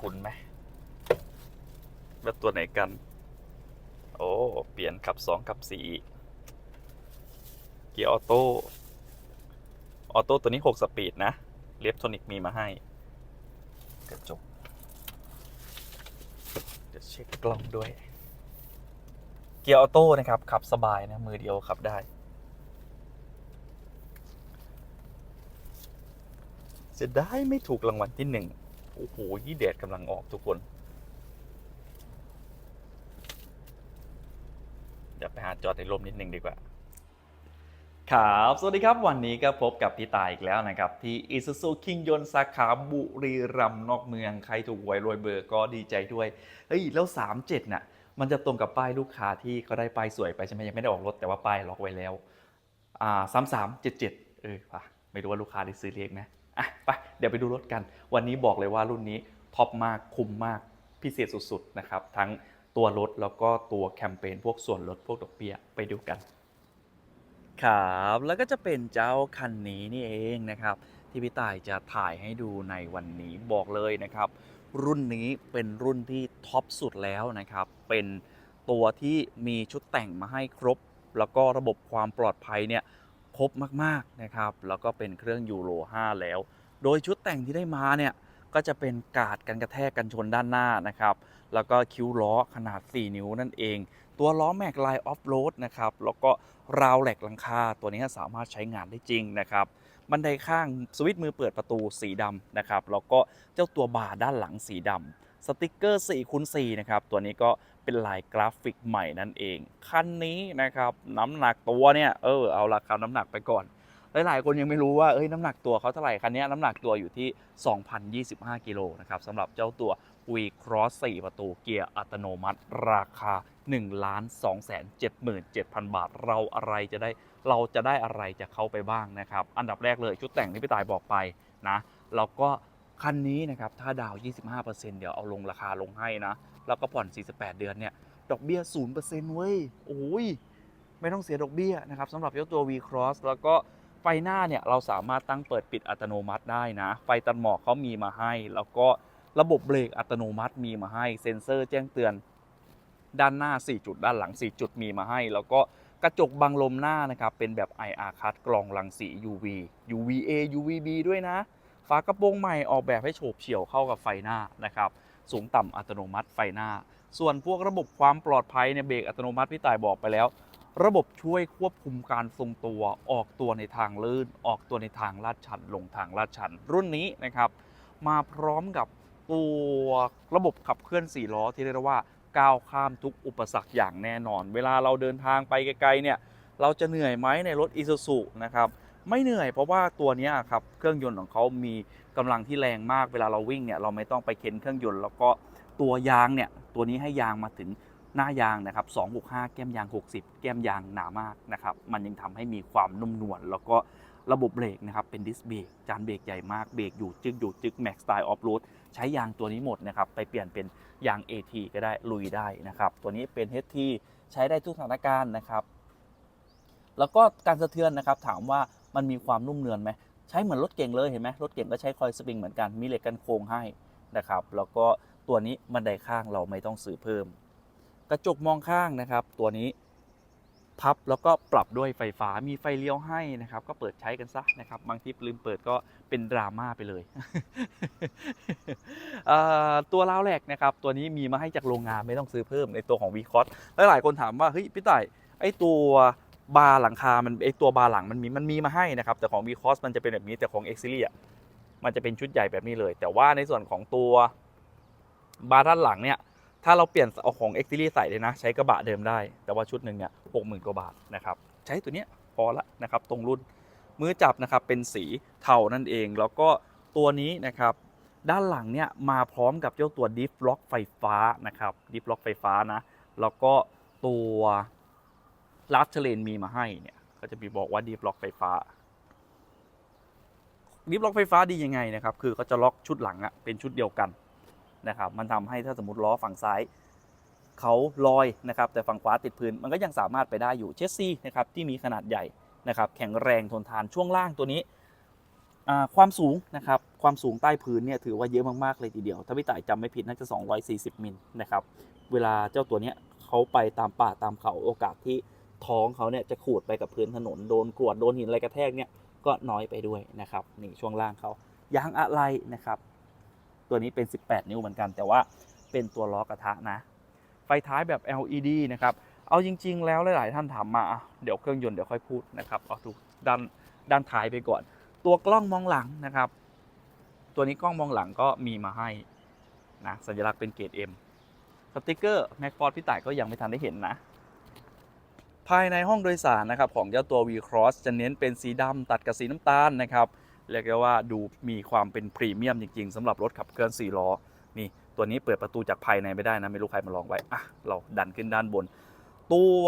คุ้นไหมรถตัวไหนกัน โอ้ เปลี่ยนขับสองขับสี่เกียร์ออโต้ ออโต้ตัวนี้หกสปีดนะเลียบโทนิกมีมาให้ กระจก เดี๋ยวเช็คกล้องด้วย เกียร์ออโต้นะครับ ขับสบายนะ มือเดียวขับได้ จะได้ไม่ถูกรางวัลที่หนึ่ง โอ้โหยี่แดดกำลังออกทุกคน เดี๋ยวไปหาจอดในร่มนิดนึงดีกว่า ครับ สวัสดีครับ วันนี้ก็พบกับพี่ตายอีกแล้วนะครับ ที่ Isuzu คิงยนสาขาบุรีรัมย์นอกเมือง ใครถูกหวยรวยเบอร์ก็ดีใจด้วย เฮ้ย แล้ว 37 น่ะ มันจะตรงกับป้ายลูกค้าที่เขาได้ป้ายสวยไปใช่ไหมยังไม่ได้ออกรถแต่ว่าป้ายล็อกไว้แล้ว อ่าสามสามเจ็ดเจ็ดเออป่ะไม่รู้ว่าลูกค้าได้ซื้อเลขไหม อะไปเดี๋ยวไปดูรถกัน วันนี้บอกเลยว่ารุ่นนี้ท็อปมากคุ้มมากพิเศษสุดๆนะครับทั้งตัวรถแล้วก็ตัวแคมเปญพวกส่วนลดพวกดอกเบี้ยไปดูกันครับแล้วก็จะเป็นเจ้าคันนี้นี่เองนะครับ ที่พี่ต่ายจะถ่ายให้ดูในวันนี้บอกเลยนะครับ รุ่นนี้เป็นรุ่นที่ท็อปสุดแล้วนะครับ เป็นตัวที่มีชุดแต่งมาให้ครบ แล้วก็ระบบความปลอดภัยเนี่ย รบมากๆนะครับ แล้วก็เป็นเครื่องยูโร 5 แล้ว โดยชุดแต่งที่ได้มาเนี่ยก็จะเป็นกาดกันกระแทกกันชนด้านหน้านะครับ แล้วก็คิ้วล้อขนาด 4 นิ้วนั่นเอง ตัวล้อแม็กไลน์ออฟโรดนะครับ แล้วก็ราวแหลกหลังคาตัวนี้สามารถใช้งานได้จริงนะครับ บันไดข้างสวิตช์มือเปิดประตูสีดำนะครับ แล้วก็เจ้าตัวบาร์ด้านหลังสีดำสติกเกอร์4คูณ4นะครับ ตัวนี้ก็ เป็นลายกราฟิกใหม่นั่นเอง คันนี้นะครับน้ำหนักตัวเนี่ยเออเอาราคาน้ำหนักไปก่อน หลายๆคนยังไม่รู้ว่าเอ้ยน้ำหนักตัวเขาเท่าไหร่คันนี้น้ำหนักตัวอยู่ที่ 2,025 กิโลนะครับสำหรับเจ้าตัว V Cross 4ประตูเกียร์อัตโนมัติ ราคา 1 2 7 7 0 0 0 บาท เราอะไรจะได้เราจะได้อะไรจะเข้าไปบ้างนะครับ อันดับแรกเลยชุดแต่งที่พี่ตายบอกไปนะแล้วก็ คันนี้นะครับถ้าดาว 25%เดี๋ยวเอาลงราคาลงให้นะ แล้วก็ผ่อน 48 เดือนเนี่ย ดอกเบี้ย 0%เว้ย โอ้ย ไม่ต้องเสียดอกเบี้ยนะครับสำหรับเจ้าตัว V Cross แล้วก็ไฟหน้าเนี่ย เราสามารถตั้งเปิดปิดอัตโนมัติได้นะ ไฟตัดหมอกเขามีมาให้ แล้วก็ระบบเบรกอัตโนมัติมีมาให้ เซ็นเซอร์แจ้งเตือน ด้านหน้า 4 จุด ด้านหลัง 4 จุดมีมาให้ แล้วก็กระจกบังลมหน้านะครับเป็นแบบ IR คัดกรองรังสี UV UVA UVB ด้วยนะ ฝากระโปรงใหม่ออกแบบให้โฉบเฉี่ยวเข้ากับไฟหน้านะครับสูงต่ำอัตโนมัติไฟหน้า ส่วนพวกระบบความปลอดภัยเนี่ยเบรกอัตโนมัติพี่ต่ายบอกไปแล้ว ระบบช่วยควบคุมการทรงตัวออกตัวในทางลื่น ออกตัวในทางลาดชันลงทางลาดชัน รุ่นนี้นะครับ มาพร้อมกับตัวระบบขับเคลื่อน4ล้อที่เรียกว่าก้าวข้ามทุกอุปสรรคอย่างแน่นอน เวลาเราเดินทางไปไกลๆเนี่ยเราจะเหนื่อยไหมในรถ i s u z u นะครับ ไม่เหนื่อยเพราะว่าตัวนี้ครับเครื่องยนต์ของเขามีกำลังที่แรงมากเวลาเราวิ่งเนี่ยเราไม่ต้องไปเค้นเครื่องยนต์แล้วก็ตัวยางเนี่ยตัวนี้ให้ยางมาถึงหน้ายางนะครับ 265 แก้มยาง 60 แก้มยางหนามากนะครับ มันยังทำให้มีความนุ่มนวลแล้วก็ระบบเบรกนะครับ เป็นดิสเบรกจานเบรกใหญ่มาก เบรกอยู่จึกอยู่จึกแม็กสไตล์ออฟโรดใช้ยางตัวนี้หมดนะครับ ไปเปลี่ยนเป็นยาง AT ก็ได้ลุยได้นะครับ ตัวนี้เป็น HT ใช้ได้ทุกสถานการณ์นะครับ แล้วก็การสะเทือนนะครับถามว่า มันมีความนุ่มเนือนไหมใช้เหมือนรถเก่งเลยเห็นไหมรถเก่งก็ใช้คอยสปริงเหมือนกันมีเหล็กกันโค้งให้นะครับแล้วก็ตัวนี้บันไดข้างเราไม่ต้องซื้อเพิ่ม กระจกมองข้างนะครับ ตัวนี้พับแล้วก็ปรับด้วยไฟฟ้ามีไฟเลี้ยวให้นะครับ ก็เปิดใช้กันซะนะครับ บางทีลืมเปิดก็เป็นดราม่าไปเลย ตัวราวแหลกนะครับ ตัวนี้มีมาให้จากโรงงานไม่ต้องซื้อเพิ่มในตัวของ v c o s แล้วหลายคนถามว่าเฮ้ยพี่ต่ายไอตัว บาร์หลังคา มันไอตัวบาร์หลังมันมีมันมีมาให้นะครับ แต่ของ v c o s มันจะเป็นแบบนี้แต่ของ x s e r i e s มันจะเป็นชุดใหญ่แบบนี้เลย แต่ว่าในส่วนของตัวบาร์ด้านหลังเนี่ยถ้าเราเปลี่ยนเอาของ x s e r i e s ใส่เลยนะ ใช้กระบะเดิมได้ แต่ว่าชุดหนึ่งเนี่ยหกหมื่นกว่าบาทนะครับใช้ตัวเนี้ยพอละนะครับตรงรุ่นมือจับนะครับเป็นสีเทานั่นเอง แล้วก็ตัวนี้นะครับด้านหลังเนี่ยมาพร้อมกับเจ้าตัวดิฟล็อกไฟฟ้านะครับดิฟล็อกไฟฟ้านะแล้วก็ตัว ลัดเทเลนมีมาให้เนี่ย ก็จะมีบอกว่าดิฟล็อกไฟฟ้าดิฟล็อกไฟฟ้าดียังไงนะครับ คือเขาจะล็อกชุดหลังอะเป็นชุดเดียวกันนะครับ มันทำให้ถ้าสมมติล้อฝั่งซ้ายเขาลอยนะครับ แต่ฝั่งขวาติดพื้น มันก็ยังสามารถไปได้อยู่เชสซีนะครับที่มีขนาดใหญ่นะครับ แข็งแรงทนทานช่วงล่างตัวนี้ความสูงนะครับ ความสูงใต้พื้นเนี่ยถือว่าเยอะมากๆเลยทีเดียว ถ้าพี่ต่ายจำไม่ผิดน่าจะ 240 มิลนะครับ เวลาเจ้าตัวเนี้ยเขาไปตามป่าตามเขาโอกาสที่ ท้องเขาเนี่ยจะขูดไปกับพื้นถนนโดนกรวดโดนหินอะไรกระแทกเนี่ยก็น้อยไปด้วยนะครับนี่ช่วงล่างเขายางอะไรนะครับ ตัวนี้เป็น 18 นิ้วเหมือนกัน แต่ว่าเป็นตัวล้อกระทะนะ ไฟท้ายแบบ LED นะครับเอาจริง ๆ แล้วหลาย ๆ ท่านถามมาเดี๋ยวเครื่องยนต์เดี๋ยวค่อยพูดนะครับเอาดูด้านด้านท้ายไปก่อน ตัวกล้องมองหลังนะครับ ตัวนี้กล้องมองหลังก็มีมาให้นะสัญลักษณ์เป็นเกรด M สติกเกอร์แม็กฟอร์ดพี่ต่ายก็ยังไม่ทันได้เห็นนะ ภายในห้องโดยสารนะครับของเจ้าตัว V Cross จะเน้นเป็นสีดำตัดกับสีน้ำตาลนะครับเรียกได้ว่าดูมีความเป็นพรีเมียมจริงๆสำหรับรถขับเคลื่อน4ล้อนี่ตัวนี้เปิดประตูจากภายในไม่ได้นะไม่รู้ใครมาลองไว้อะเราดันขึ้นด้านบน ตัว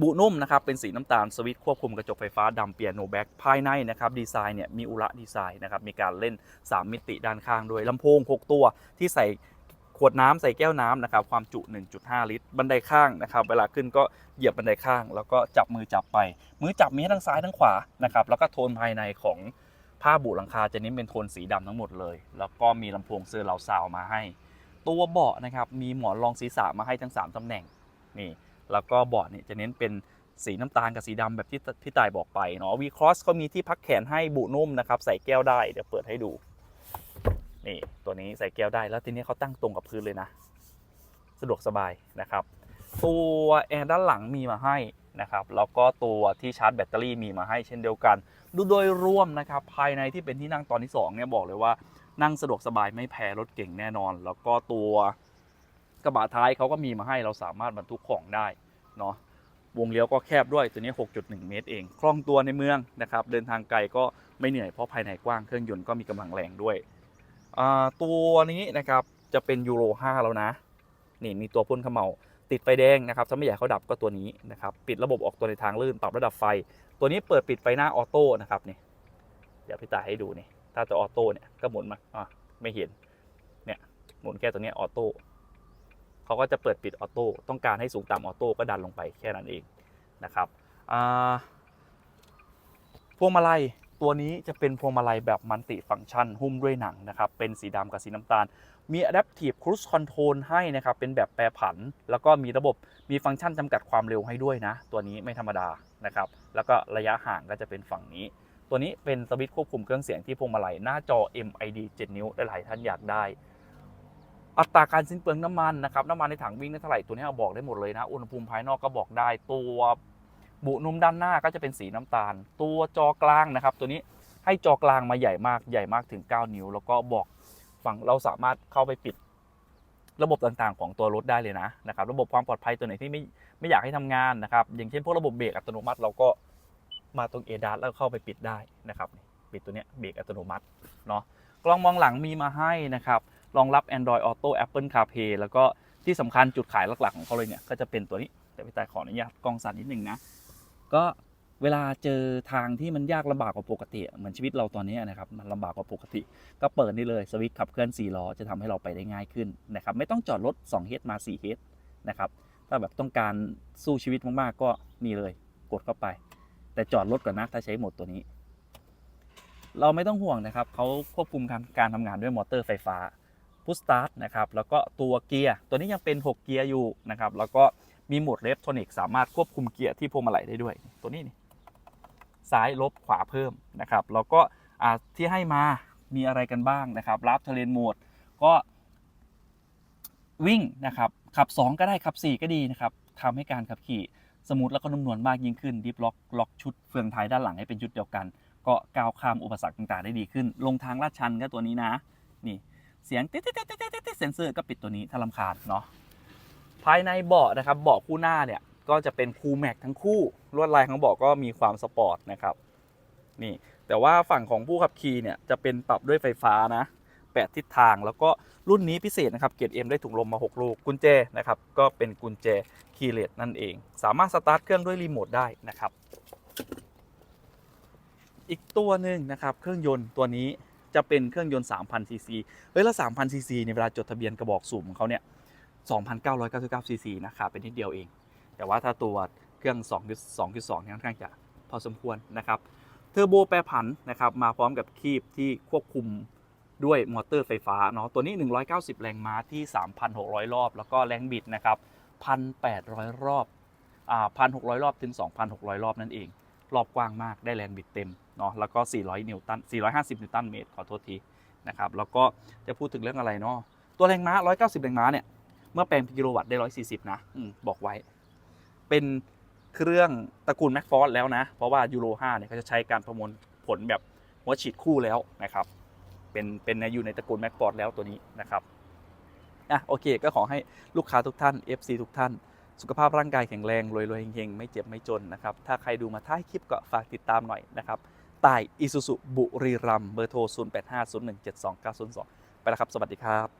บุนุ่มนะครับเป็นสีน้ำตาลสวิตช์ควบคุมกระจกไฟฟ้าดำเปียโนแบ็กภายในนะครับดีไซน์เนี่ยมีอุระดีไซน์นะครับมีการเล่น 3 มิติด้านข้างด้วยลำโพง 6 ตัวที่ใส่ ขวดน้ำใส่แก้วน้ำนะครับความจุ 1.5 ลิตร บันไดข้างนะครับเวลาขึ้นก็เหยียบบันไดข้าง แล้วก็จับมือจับไป มือจับมีทั้งซ้ายทั้งขวานะครับแล้วก็โทนภายในของผ้าบุหลังคาจะเน้นเป็นโทนสีดำทั้งหมดเลย แล้วก็มีลำโพงเซอร์ราวซาวมาให้ ตัวเบาะนะครับมีหมอนรองศีรษะมาให้ทั้ง 3ตำแหน่งนี่แล้วก็เบาะเนี่ยจะเน้นเป็นสีน้ำตาลกับสีดำแบบที่พี่ตายบอกไปเนาะ V Cross เขามีที่พักแขนให้บุนุ่มนะครับใส่แก้วได้เดี๋ยวเปิดให้ดู นี่ตัวนี้ใส่แก้วได้แล้วทีนี้เขาตั้งตรงกับพื้นเลยนะ สะดวกสบายนะครับ ตัวแอร์ด้านหลังมีมาให้นะครับแล้วก็ตัวที่ชาร์จแบตเตอรี่มีมาให้เช่นเดียวกัน ดูโดยรวมนะครับภายในที่เป็นที่นั่งตอนที่2เนี่ยบอกเลยว่านั่งสะดวกสบายไม่แพ้รถเก่งแน่นอน แล้วก็ตัวกระบะท้ายเขาก็มีมาให้เราสามารถบรรทุกของได้เนาะวงเลี้ยวก็แคบด้วยตัวนี้ 6.1 เมตรเอง คล่องตัวในเมืองนะครับ เดินทางไกลก็ไม่เหนื่อยเพราะภายในกว้างเครื่องยนต์ก็มีกำลังแรงด้วย ตัวนี้นะครับจะเป็นยูโร5แล้วนะ นี่มีตัวพ่นขมเหลาติดไฟแดงนะครับถ้าไม่อยากเขาดับก็ตัวนี้นะครับปิดระบบออกตัวในทางลื่นปรับระดับไฟ ตัวนี้เปิดปิดไฟหน้าออโต้นะครับนี่เดี๋ยวพี่ตาให้ดูนี่ถ้าตัวออโต้เนี่ยก็หมุนมาอะไม่เห็นเนี่ยหมุนแค่ตัวนี้ออโต้เขาก็จะเปิดปิดออโต้ต้องการให้สูงต่ำออโต้ก็ดันลงไปแค่นั้นเองนะครับพวงมาลัย ตัวนี้จะเป็นพวงมาลัยแบบมัลติฟังก์ชัน หุ้มด้วยหนังนะครับ เป็นสีดำกับสีน้ำตาล มี Adaptive Cruise Control ให้นะครับ เป็นแบบแปรผัน แล้วก็มีระบบมีฟังก์ชันจำกัดความเร็วให้ด้วยนะ ตัวนี้ไม่ธรรมดานะครับ แล้วก็ระยะห่างก็จะเป็นฝั่งนี้ ตัวนี้เป็นสวิตช์ควบคุมเครื่องเสียงที่พวงมาลัยหน้าจอ MID 7 นิ้วหลายท่านอยากได้อัตราการสิ้นเปลืองน้ำมันนะครับน้ำมันในถังวิ่งได้เท่าไหร่ตัวนี้เอาบอกได้หมดเลยนะ อุณหภูมิภายนอกก็บอกได้ตัว บุนุ่มด้านหน้าก็จะเป็นสีน้ำตาล ตัวจอกลางนะครับ ตัวนี้ให้จอกลางมาใหญ่มากใหญ่มากถึง 9 นิ้ว แล้วก็บอกฝั่งเราสามารถเข้าไปปิดระบบต่างๆ ของตัวรถได้เลยนะนะครับ ระบบความปลอดภัยตัวไหนที่ไม่ไม่อยากให้ทำงานนะครับ อย่างเช่นพวกระบบเบรกอัตโนมัติเราก็มาตรงเอดาแล้วเข้าไปปิดได้นะครับ ปิดตัวนี้เบรกอัตโนมัติเนาะกล้องมองหลังมีมาให้นะครับรองรับ Android Auto Apple CarPlay แล้วก็ที่สำคัญจุดขายหลักๆของเขาเลยเนี่ย ก็จะเป็นตัวนี้ แต่พี่ตายขออนุญาตกล้องสั่นนิดนึงนะ ก็เวลาเจอทางที่มันยากลำบากกว่าปกติ เหมือนชีวิตเราตอนนี้นะครับมันลำบากกว่าปกติ ก็เปิดนี่เลยสวิตช์ขับเคลื่อน4ล้อจะทำให้เราไปได้ง่ายขึ้นนะครับไม่ต้องจอดรถ2เฮดมา4เฮดนะครับถ้าแบบต้องการสู้ชีวิตมากๆก็นี่เลยกดเข้าไป แต่จอดรถก่อนนะถ้าใช้โหมดตัวนี้ เราไม่ต้องห่วงนะครับเขาควบคุมการการทำงานด้วยมอเตอร์ไฟฟ้าพุชสตาร์ทนะครับแล้วก็ตัวเกียร์ตัวนี้ยังเป็น 6 เกียร์อยู่นะครับแล้วก็ มีโหมดเลฟโทนิกสามารถควบคุมเกียร์ที่พวงมาลัยได้ด้วย ตัวนี้นี่ซ้ายลบขวาเพิ่มนะครับแล้วก็ที่ให้มามีอะไรกันบ้างนะครับรับเทเลนโหมดก็วิ่งนะครับขับ 2 ก็ได้ขับ 4 ก็ดีนะครับทำให้การขับขี่สมูทแล้วก็นุ่มนวลมากยิ่งขึ้นดิฟล็อกล็อกชุดเฟืองท้ายด้านหลังให้เป็นชุดเดียวกัน ก็ก้าวข้ามอุปสรรคต่างๆได้ดีขึ้น ลงทางลาดชันก็ตัวนี้นะ นี่ เสียงติ๊ดติ๊ดติ๊ดติ๊ดติ๊ดเซนเซอร์ก็ปิดตัวนี้ถ้าลำคาญเนาะ ภายในเบาะนะครับเบาะคู่หน้าเนี่ยก็จะเป็นคูแม็กทั้งคู่ลวดลายของเบาะก็มีความสปอร์ตนะครับนี่แต่ว่าฝั่งของผู้ขับขี่เนี่ยจะเป็นปรับด้วยไฟฟ้านะ8ทิศทางแล้วก็รุ่นนี้พิเศษนะครับเกียร์เอ็มได้ถุงลมมา 6 ลูกกุญแจนะครับก็เป็นกุญแจคีย์เลสนั่นเอง สามารถสตาร์ทเครื่องด้วยรีโมทได้นะครับ อีกตัวหนึ่งนะครับเครื่องยนต์ตัวนี้จะเป็นเครื่องยนต์ 3,000ซีซีเฮ้ยแล้ว3,000ซีซีในเวลาจดทะเบียนกระบอกสูบของเขาเนี่ย 2,999 ซีซีนะครับเป็นนิดเดียวเอง แต่ว่าถ้าตัวเครื่อง 2 2.2เนี่ยค่อนข้างจะพอสมควรนะครับเทอร์โบแปรผันนะครับมาพร้อมกับคีบที่ควบคุมด้วยมอเตอร์ไฟฟ้าเนาะตัวนี้ 190 แรงม้าที่ 3,600 รอบ แล้วก็แรงบิดนะครับ 1,800 รอบอ่า1,600 รอบถึง 2,600 รอบนั่นเอง รอบกว้างมากได้แรงบิดเต็มเนาะแล้วก็ 400 นิวตัน 450 นิวตันเมตร ขอโทษทีนะครับแล้วก็จะพูดถึงเรื่องอะไรเนาะตัวแรงม้า 190 แรงม้าเนี่ย เมื่อแปลงเป็นกิโลวัตต์ได้140นะอืมบนะบอกไว้ เป็นเครื่องตระกูลแม็กฟอร์แล้วนะ เพราะว่ายูโร5เนี่ยเขาจะใช้การประมวลผลแบบหัวฉีดคู่แล้วนะครับ เป็นเป็นในอยู่ในตระกูลแม็กฟอร์แล้วตัวนี้นะครับอะโอเค ก็ขอให้ลูกค้าทุกท่าน FC ทุกท่าน สุขภาพร่างกายแข็งแรงรวยๆเฮงๆ ไม่เจ็บไม่จนนะครับ ถ้าใครดูมาท้ายคลิปก็ฝากติดตามหน่อยนะครับตายอิสุสุบุรีรัมเบอร์โทร 0850172902 ไปแล้วครับ สวัสดีครับ